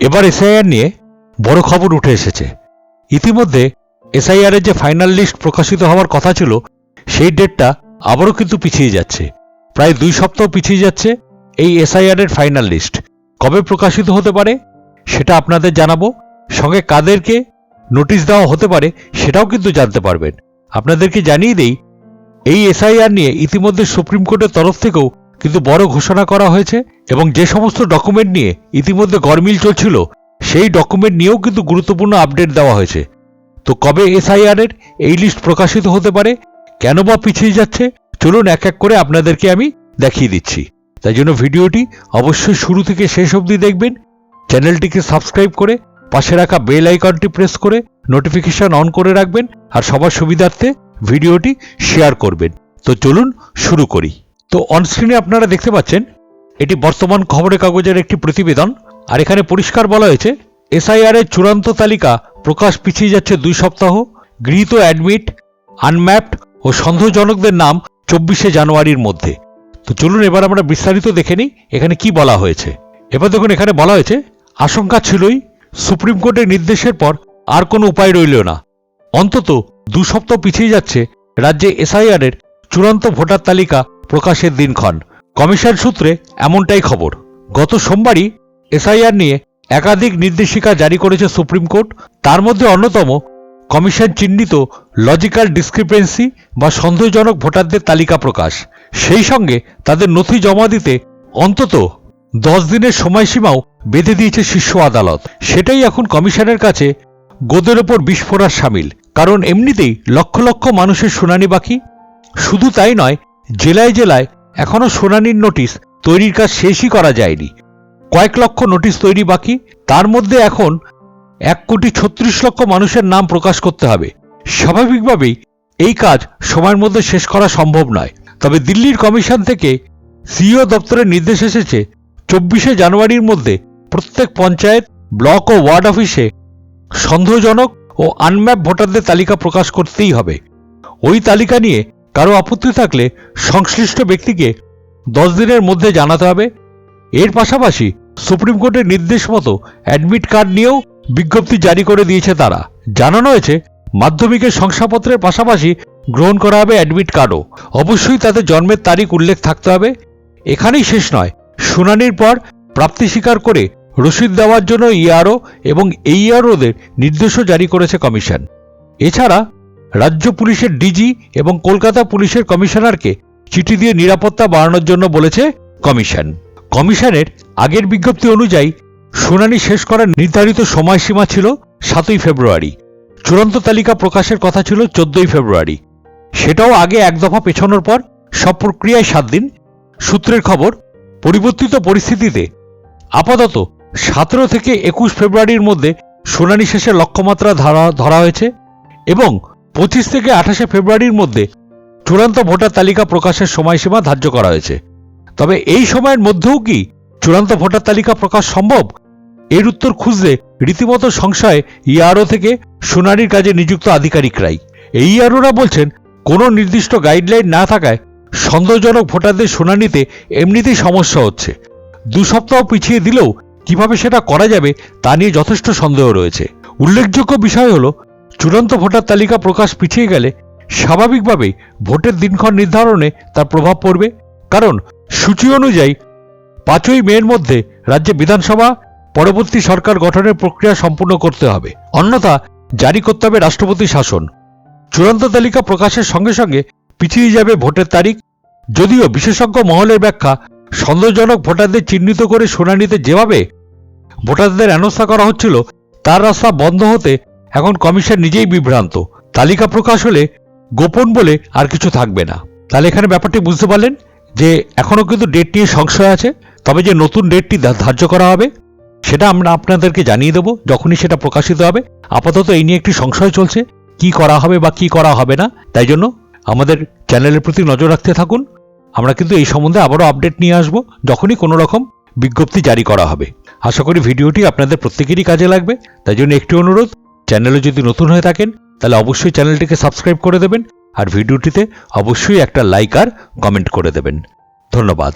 এবার এসআইআর নিয়ে বড় খবর উঠে এসেছে। ইতিমধ্যে এসআইআর এর যে ফাইনাল লিস্ট প্রকাশিত হওয়ার কথা ছিল, সেই ডেটটা আবারও কিন্তু পিছিয়ে যাচ্ছে। প্রায় দুই সপ্তাহ পিছিয়ে যাচ্ছে এই এসআইআর এর ফাইনাল লিস্ট কবে প্রকাশিত হতে পারে, সেটা আপনাদের জানাব। সঙ্গে কাদেরকে নোটিশ দেওয়া হতে পারে, সেটাও কিন্তু জানতে পারবেন। আপনাদেরকে জানিয়ে দেই, এই এসআইআর নিয়ে ইতিমধ্যে সুপ্রিম কোর্টের তরফ থেকেও কিন্তু বড় ঘোষণা করা হয়েছে এবং যে সমস্ত ডকুমেন্ট নিয়ে ইতিমধ্যে গরমিল চলছিল, সেই ডকুমেন্ট নিয়েও কিন্তু গুরুত্বপূর্ণ আপডেট দেওয়া হয়েছে। তো কবে এসআইআর এর এই লিস্ট প্রকাশিত হতে পারে, কেন বা পিছিয়ে যাচ্ছে, চলুন এক এক করে আপনাদেরকে আমি দেখিয়ে দিচ্ছি। তাই জন্য ভিডিওটি অবশ্যই শুরু থেকে শেষ অবধি দেখবেন, চ্যানেলটিকে সাবস্ক্রাইব করে পাশে রাখা বেল আইকনটি প্রেস করে নোটিফিকেশন অন করে রাখবেন, আর সবার সুবিধার্থে ভিডিওটি শেয়ার করবেন। তো চলুন শুরু করি। তো অনস্ক্রিনে আপনারা দেখতে পাচ্ছেন, এটি বর্তমান খবরের কাগজের একটি প্রতিবেদন, আর এখানে পরিষ্কার বলা হয়েছে এসআইআর এর চূড়ান্ত তালিকা প্রকাশ পিছিয়ে যাচ্ছে দুই সপ্তাহ, গৃহীত অ্যাডমিট আনম্যাপড ও সন্দেহজনকদের নাম চব্বিশে জানুয়ারির মধ্যে। তো চলুন এবার আমরা বিস্তারিত দেখে নিই, এখানে কি বলা হয়েছে। এবার দেখুন, এখানে বলা হয়েছে, আশঙ্কা ছিলই, সুপ্রিম কোর্টের নির্দেশের পর আর কোনো উপায় রইল না। অন্তত দু সপ্তাহ পিছিয়ে যাচ্ছে রাজ্যে এসআইআর এর চূড়ান্ত ভোটার তালিকা প্রকাশের দিনক্ষণ। কমিশন সূত্রে এমনটাই খবর। গত সোমবারই এসআইআর নিয়ে একাধিক নির্দেশিকা জারি করেছে সুপ্রিম কোর্ট। তার মধ্যে অন্যতম, কমিশন চিহ্নিত লজিক্যাল ডিসক্রিপেন্সি বা সন্দেহজনক ভোটারদের তালিকা প্রকাশ। সেই সঙ্গে তাদের নথি জমা দিতে অন্তত দশ দিনের সময়সীমাও বেঁধে দিয়েছে শীর্ষ আদালত। সেটাই এখন কমিশনের কাছে গোদের ওপর বিস্ফোরার সামিল। কারণ এমনিতেই লক্ষ লক্ষ মানুষের শুনানি বাকি। শুধু তাই নয় জেলায় জেলায় এখনও শুনানির নোটিশ তৈরির কাজ শেষই করা যায়নি। কয়েক লক্ষ নোটিশ তৈরি বাকি। তার মধ্যে এখন এক কোটি ছত্রিশ লক্ষ মানুষের নাম প্রকাশ করতে হবে। স্বাভাবিকভাবেই এই কাজ সময়ের মধ্যে শেষ করা সম্ভব নয়। তবে দিল্লির কমিশন থেকে সিইও দপ্তরের নির্দেশ এসেছে, চব্বিশে জানুয়ারির মধ্যে প্রত্যেক পঞ্চায়েত, ব্লক ও ওয়ার্ড অফিসে সন্দেহজনক ও আনম্যাপ ভোটারদের তালিকা প্রকাশ করতেই হবে। ওই তালিকা নিয়ে কারও আপত্তি থাকলে সংশ্লিষ্ট ব্যক্তিকে দশ দিনের মধ্যে জানাতে হবে। এর পাশাপাশি সুপ্রিম কোর্টের নির্দেশ মতো অ্যাডমিট কার্ড নিয়েও বিজ্ঞপ্তি জারি করে দিয়েছে তারা। জানানো হয়েছে, মাধ্যমিকের শংসাপত্রের পাশাপাশি গ্রহণ করা হবে অ্যাডমিট কার্ডও। অবশ্যই তাতে জন্মের তারিখ উল্লেখ থাকতে হবে। এখানেই শেষ নয়, শুনানির পর প্রাপ্তি স্বীকার করে রসিদ দেওয়ার জন্য ইআরও এবং এইআরওদের নির্দেশও জারি করেছে কমিশন। এছাড়া রাজ্য পুলিশের ডিজি এবং কলকাতা পুলিশের কমিশনারকে চিঠি দিয়ে নিরাপত্তা বাড়ানোর জন্য বলেছে কমিশন। কমিশনের আগের বিজ্ঞপ্তি অনুযায়ী শুনানি শেষ করার নির্ধারিত সময়সীমা ছিল সাতই ফেব্রুয়ারি। চূড়ান্ত তালিকা প্রকাশের কথা ছিল চোদ্দই ফেব্রুয়ারি। সেটাও আগে এক দফা পেছানোর পর সব প্রক্রিয়ায় সাত দিন। সূত্রের খবর, পরিবর্তিত পরিস্থিতিতে আপাতত সতেরো থেকে একুশ ফেব্রুয়ারির মধ্যে শুনানি শেষের লক্ষ্যমাত্রা ধরা ধরা হয়েছে এবং পঁচিশ থেকে আঠাশে ফেব্রুয়ারির মধ্যে চূড়ান্ত ভোটার তালিকা প্রকাশের সময়সীমা ধার্য করা হয়েছে। তবে এই সময়ের মধ্যেও কি চূড়ান্ত ভোটার তালিকা প্রকাশ সম্ভব? এর উত্তর খুঁজলে রীতিমতো সংশয় ইআরও থেকে শুনানির কাজে নিযুক্ত আধিকারিকরাই। এই ইআরওরা বলছেন, কোনো নির্দিষ্ট গাইডলাইন না থাকায় সন্দেহজনক ভোটারদের শুনানিতে এমনিতেই সমস্যা হচ্ছে। দু সপ্তাহ পিছিয়ে দিলেও কীভাবে সেটা করা যাবে তা নিয়ে যথেষ্ট সন্দেহ রয়েছে। উল্লেখযোগ্য বিষয় হল চূড়ান্ত ভোটার তালিকা প্রকাশ পিছিয়ে গেলে স্বাভাবিকভাবেই ভোটের দিনক্ষণ নির্ধারণে তার প্রভাব পড়বে। কারণ সূচি অনুযায়ী পাঁচই মের মধ্যে রাজ্যে বিধানসভা, পরবর্তী সরকার গঠনের প্রক্রিয়া সম্পূর্ণ করতে হবে। অন্যথা জারি করতে হবে রাষ্ট্রপতি শাসন। চূড়ান্ত তালিকা প্রকাশের সঙ্গে সঙ্গে পিছিয়ে যাবে ভোটের তারিখ। যদিও বিশেষজ্ঞ মহলের ব্যাখ্যা, সন্দেহজনক ভোটারদের চিহ্নিত করে শুনানিতে যেভাবে ভোটারদের অ্যানস্থা করা হচ্ছিল, তার রাস্তা বন্ধ হতে এখন কমিশন নিজেই বিভ্রান্ত। তালিকা প্রকাশ হলে গোপন বলে আর কিছু থাকবে না। তাহলে এখানে ব্যাপারটি বুঝতে পারলেন যে এখনও কিন্তু ডেট নিয়ে সংশয় আছে, তবে যে নতুন ডেটটি ধার্য করা হবে, সেটা আমরা আপনাদেরকে জানিয়ে দেবো যখনই সেটা প্রকাশিত হবে। আপাতত এই নিয়ে একটি সংশয় চলছে, কি করা হবে বা কি করা হবে না, তাই জন্য আমাদের চ্যানেলের প্রতি নজর রাখতে থাকুন। আমরা কিন্তু এই সম্বন্ধে আবারও আপডেট নিয়ে আসব যখনই কোনো রকম বিজ্ঞপ্তি জারি করা হবে। আশা করি ভিডিওটি আপনাদের প্রত্যেকেরই কাজে লাগবে, তাই জন্য একটি অনুরোধ চ্যানেলে যদি নতুন হয়ে থাকেন, তাহলে অবশ্যই চ্যানেলটিকে সাবস্ক্রাইব করে দেবেন আর ভিডিওটিতে অবশ্যই একটা লাইক আর কমেন্ট করে দেবেন। ধন্যবাদ।